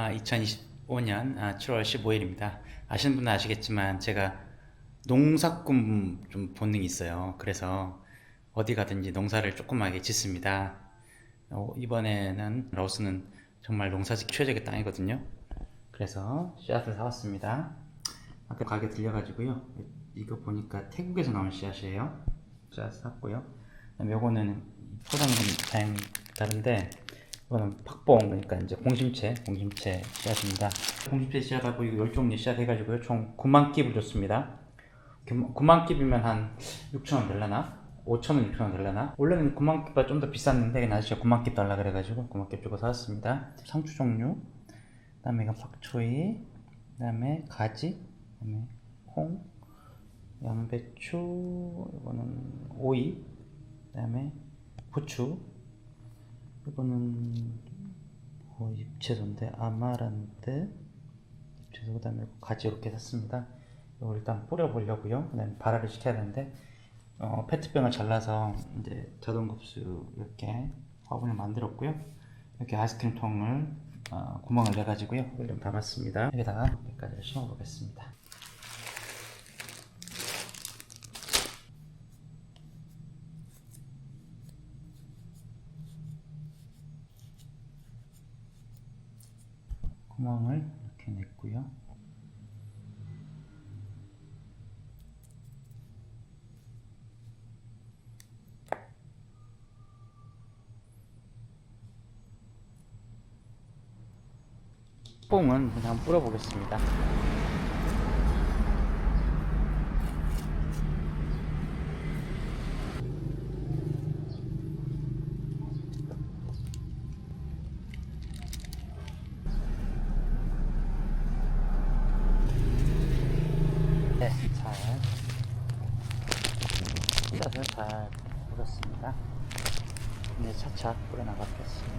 아, 2025년 7월 15일입니다. 아시는 분은 아시겠지만 제가 농사꾼 좀 본능이 있어요. 그래서 어디 가든지 농사를 조그맣게 짓습니다. 어, 이번에는 라오스는 정말 농사짓기 최적의 땅이거든요. 그래서 씨앗을 사왔습니다. 아까 가게 들려가지고요. 이거 보니까 태국에서 나온 씨앗이에요. 씨앗 샀고요. 요거는 포장이 좀 다양 다른데 이거는 팍봉 그러니까 이제 공심채 공심채 씨앗입니다. 공심채 씨앗하고 이거 열 종류 씨앗 해가지고요 총 9만 깁을 줬습니다. 9만 깁이면 한 6천 원 될라나? 5천 원, 6천 원 될라나? 원래는 9만 깁보다 좀 더 비쌌는데 아저씨가 9만 깁 달라 그래가지고 9만 깁 주고 사왔습니다. 상추 종류, 그 다음에 이건 박초이, 그 다음에 가지, 그 다음에 콩, 양배추, 이거는 오이, 그 다음에 부추, 이거는 뭐 잎채소인데 아마란트 잎채소 그 다음에 가지 이렇게 샀습니다. 이걸 일단 뿌려보려고요. 그 다음에 발화를 시켜야 되는데 어, 페트병을 잘라서 이제 자동급수 이렇게 화분을 만들었고요. 이렇게 아이스크림 통을 어, 구멍을 내 가지고요. 이걸 좀 담았습니다. 여기다가 여기까지 심어 보겠습니다. 구멍을 이렇게 냈고요. 뽕은 그냥 뿌려보겠습니다. 네, 잘 씨앗을 잘 뿌렸습니다. 이제 차차 뿌려나가겠습니다.